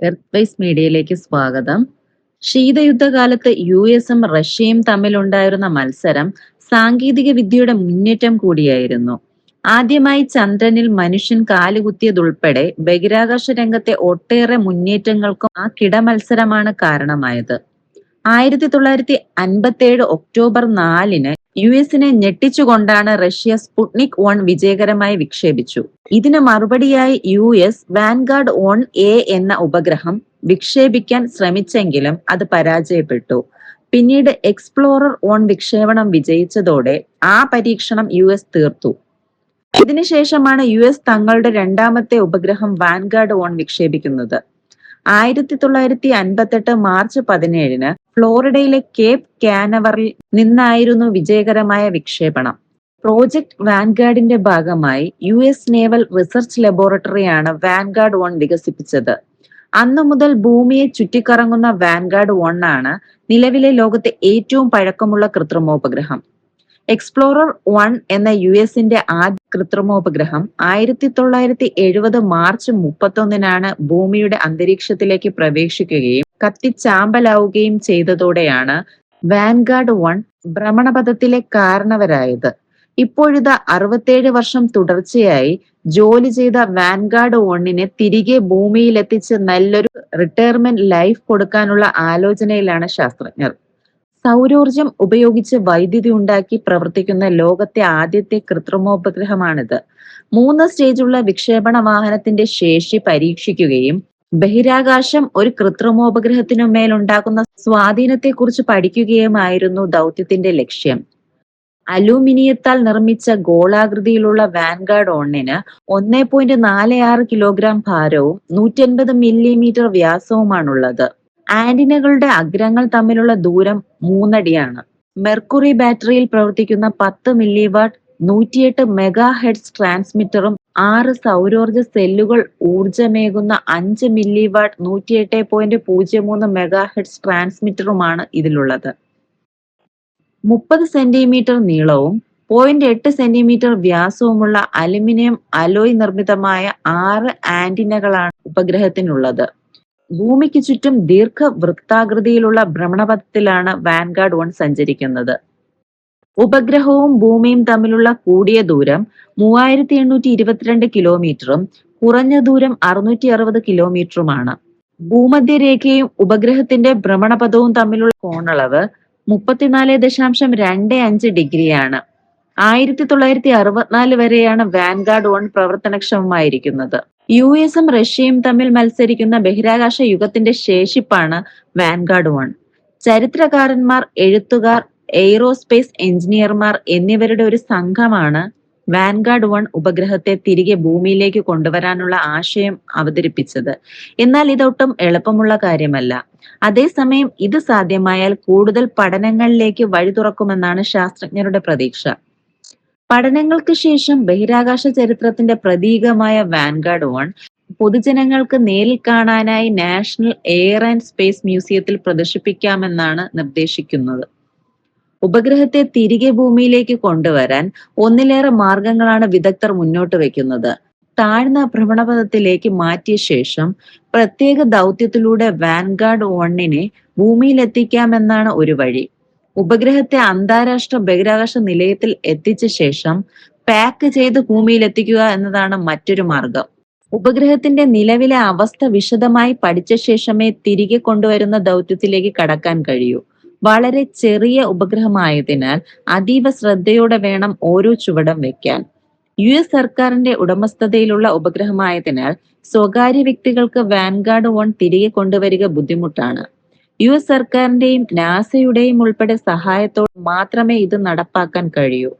Earthwise മീഡിയയിലേക്ക് സ്വാഗതം. ശീതയുദ്ധകാലത്ത് U എസും റഷ്യയും തമ്മിലുണ്ടായിരുന്ന മത്സരം സാങ്കേതിക വിദ്യയുടെ മുന്നേറ്റം കൂടിയായിരുന്നു. ആദ്യമായി ചന്ദ്രനിൽ മനുഷ്യൻ കാലുകുത്തിയതുൾപ്പെടെ ബഹിരാകാശ രംഗത്തെ ഒട്ടേറെ മുന്നേറ്റങ്ങൾക്കും ആ കിടമത്സരമാണ് കാരണമായത്. ആയിരത്തി തൊള്ളായിരത്തി അൻപത്തി ഏഴ് ഒക്ടോബർ നാലിന് യു എസിനെ ഞെട്ടിച്ചുകൊണ്ടാണ് റഷ്യ സ്പുട്നിക് വൺ വിജയകരമായി വിക്ഷേപിച്ചു. ഇതിന് മറുപടിയായി U S Vanguard one A എന്ന ഉപഗ്രഹം വിക്ഷേപിക്കാൻ ശ്രമിച്ചെങ്കിലും അത് പരാജയപ്പെട്ടു. പിന്നീട് എക്സ്പ്ലോറർ ഓൺ വിക്ഷേപണം വിജയിച്ചതോടെ ആ പരീക്ഷണം യു എസ് തീർത്തു. ഇതിനുശേഷമാണ് യു എസ് തങ്ങളുടെ രണ്ടാമത്തെ ഉപഗ്രഹം വാൻഗാർഡ് ഓൺ വിക്ഷേപിക്കുന്നത്. ആയിരത്തി തൊള്ളായിരത്തി അൻപത്തെട്ട് മാർച്ച് പതിനേഴിന് ഫ്ലോറിഡയിലെ കേപ്പ് കാനവറിൽ നിന്നായിരുന്നു വിജയകരമായ വിക്ഷേപണം. പ്രോജക്ട് വാൻഗാർഡിന്റെ ഭാഗമായി യു എസ് നേവൽ റിസർച്ച് ലബോറട്ടറിയാണ് വാൻഗാർഡ് വൺ വികസിപ്പിച്ചത്. അന്നു മുതൽ ഭൂമിയെ ചുറ്റിക്കറങ്ങുന്ന വാൻഗാർഡ് വൺ ആണ് നിലവിലെ ലോകത്തെ ഏറ്റവും പഴക്കമുള്ള കൃത്രിമോപഗ്രഹം. എക്സ്പ്ലോറർ വൺ എന്ന യു എസിന്റെ ആദ്യ കൃത്രിമോപഗ്രഹം ആയിരത്തി തൊള്ളായിരത്തി എഴുപത് മാർച്ച് മുപ്പത്തൊന്നിനാണ് ഭൂമിയുടെ അന്തരീക്ഷത്തിലേക്ക് പ്രവേശിക്കുകയും കത്തിച്ചാമ്പലാവുകയും ചെയ്തതോടെയാണ് വാൻഗാർഡ് വൺ ഭ്രമണപഥത്തിലെ കാരണവരായത്. ഇപ്പോഴിത് അറുപത്തേഴ് വർഷം തുടർച്ചയായി ജോലി ചെയ്ത വാൻഗാർഡ് വണ്ണിനെ തിരികെ ഭൂമിയിലെത്തിച്ച് നല്ലൊരു റിട്ടയർമെന്റ് ലൈഫ് കൊടുക്കാനുള്ള ആലോചനയിലാണ് ശാസ്ത്രജ്ഞർ. സൗരോർജം ഉപയോഗിച്ച് വൈദ്യുതി ഉണ്ടാക്കി പ്രവർത്തിക്കുന്ന ലോകത്തെ ആദ്യത്തെ കൃത്രിമോപഗ്രഹമാണിത്. മൂന്ന് സ്റ്റേജുള്ള വിക്ഷേപണ വാഹനത്തിന്റെ ശേഷി പരീക്ഷിക്കുകയും ബഹിരാകാശം ഒരു കൃത്രിമോപഗ്രഹത്തിനു മേലുണ്ടാക്കുന്ന സ്വാധീനത്തെക്കുറിച്ച് പഠിക്കുകയുമായിരുന്നു ദൗത്യത്തിന്റെ ലക്ഷ്യം. അലൂമിനിയത്താൽ നിർമ്മിച്ച ഗോളാകൃതിയിലുള്ള വാൻഗാർഡ് ഓണിന് ഒന്നേ പോയിന്റ് നാല് ആറ് കിലോഗ്രാം ഭാരവും നൂറ്റി അൻപത് മില്ലിമീറ്റർ വ്യാസവുമാണുള്ളത്. ആന്റിനകളുടെ അഗ്രങ്ങൾ തമ്മിലുള്ള ദൂരം മൂന്നടിയാണ്. മെർക്കുറി ബാറ്ററിയിൽ പ്രവർത്തിക്കുന്ന പത്ത് മില്ലി വാട്ട് നൂറ്റിയെട്ട് മെഗാ ഹെഡ്സ് ട്രാൻസ്മിറ്ററും ആറ് സൗരോർജ സെല്ലുകൾ ഊർജമേകുന്ന അഞ്ച് മില്ലി വാട്ട് നൂറ്റിയെട്ട് പോയിന്റ് പൂജ്യം മൂന്ന് മെഗാ ഹെഡ്സ് ട്രാൻസ്മിറ്ററുമാണ് ഇതിലുള്ളത്. മുപ്പത് സെന്റിമീറ്റർ നീളവും പോയിന്റ് എട്ട് സെന്റിമീറ്റർ വ്യാസവുമുള്ള അലുമിനിയം അലോയ് നിർമ്മിതമായ ആറ് ആന്റിനകളാണ് ഉപഗ്രഹത്തിനുള്ളത്. ഭൂമിക്ക് ചുറ്റും ദീർഘവൃത്താകൃതിയിലുള്ള ഭ്രമണപഥത്തിലാണ് വാൻഗാർഡ് വൺ സഞ്ചരിക്കുന്നത്. ഉപഗ്രഹവും ഭൂമിയും തമ്മിലുള്ള കൂടിയ ദൂരം മൂവായിരത്തി എണ്ണൂറ്റി ഇരുപത്തിരണ്ട് കിലോമീറ്ററും കുറഞ്ഞ ദൂരം അറുന്നൂറ്റി അറുപത് കിലോമീറ്ററുമാണ്. ഭൂമധ്യരേഖയും ഉപഗ്രഹത്തിന്റെ ഭ്രമണപഥവും തമ്മിലുള്ള കോണളവ് മുപ്പത്തിനാല് ദശാംശം രണ്ട് അഞ്ച് ഡിഗ്രിയാണ്. ആയിരത്തി തൊള്ളായിരത്തി അറുപത്തിനാല് വരെയാണ് വാൻഗാർഡ് വൺ പ്രവർത്തനക്ഷമമായിരിക്കുന്നത്. യു എസും റഷ്യയും തമ്മിൽ മത്സരിക്കുന്ന ബഹിരാകാശ യുഗത്തിന്റെ ശേഷിപ്പാണ് വാൻഗാർഡ് വൺ. ചരിത്രകാരന്മാർ എഴുത്തുകാർ എയ്റോസ്പേസ് എഞ്ചിനീയർമാർ എന്നിവരുടെ ഒരു സംഘമാണ് വാൻഗാർഡ് വൺ ഉപഗ്രഹത്തെ തിരികെ ഭൂമിയിലേക്ക് കൊണ്ടുവരാനുള്ള ആശയം അവതരിപ്പിച്ചത്. എന്നാൽ ഇതൊട്ടും എളുപ്പമുള്ള കാര്യമല്ല. അതേസമയം ഇത് സാധ്യമായാൽ കൂടുതൽ പഠനങ്ങളിലേക്ക് വഴി തുറക്കുമെന്നാണ് ശാസ്ത്രജ്ഞരുടെ പ്രതീക്ഷ. പഠനങ്ങൾക്ക് ശേഷം ബഹിരാകാശ ചരിത്രത്തിന്റെ പ്രതീകമായ വാൻഗാർഡ് വൺ പൊതുജനങ്ങൾക്ക് നേരിൽ കാണാനായി നാഷണൽ എയർ ആൻഡ് സ്പേസ് മ്യൂസിയത്തിൽ പ്രദർശിപ്പിക്കാമെന്നാണ് നിർദ്ദേശിക്കുന്നത്. ഉപഗ്രഹത്തെ തിരികെ ഭൂമിയിലേക്ക് കൊണ്ടുവരാൻ ഒന്നിലേറെ മാർഗങ്ങളാണ് വിദഗ്ധർ മുന്നോട്ട് വെക്കുന്നത്. താഴ്ന്ന ഭ്രമണപഥത്തിലേക്ക് മാറ്റിയ ശേഷം പ്രത്യേക ദൗത്യത്തിലൂടെ വാൻഗാർഡ് വണ്ണിനെ ഭൂമിയിലെത്തിക്കാമെന്നാണ് ഒരു വഴി. ഉപഗ്രഹത്തെ അന്താരാഷ്ട്ര ബഹിരാകാശ നിലയത്തിൽ എത്തിച്ച ശേഷം പാക്ക് ചെയ്ത് ഭൂമിയിൽ എത്തിക്കുക എന്നതാണ് മറ്റൊരു മാർഗം. ഉപഗ്രഹത്തിന്റെ നിലവിലെ അവസ്ഥ വിശദമായി പഠിച്ച ശേഷമേ തിരികെ കൊണ്ടുവരുന്ന ദൗത്യത്തിലേക്ക് കടക്കാൻ കഴിയൂ. വളരെ ചെറിയ ഉപഗ്രഹമായതിനാൽ അതീവ ശ്രദ്ധയോടെ വേണം ഓരോ ചുവടം വെക്കാൻ. യു എസ് സർക്കാരിന്റെ ഉടമസ്ഥതയിലുള്ള ഉപഗ്രഹമായതിനാൽ സ്വകാര്യ വ്യക്തികൾക്ക് വാൻഗാർഡ് വൺ തിരികെ കൊണ്ടുവരിക ബുദ്ധിമുട്ടാണ്. യു എസ് സർക്കാരിന്റെയും നാസയുടെയും ഉൾപ്പെടെ സഹായത്തോടെ മാത്രമേ ഇത് നടപ്പാക്കാൻ കഴിയൂ.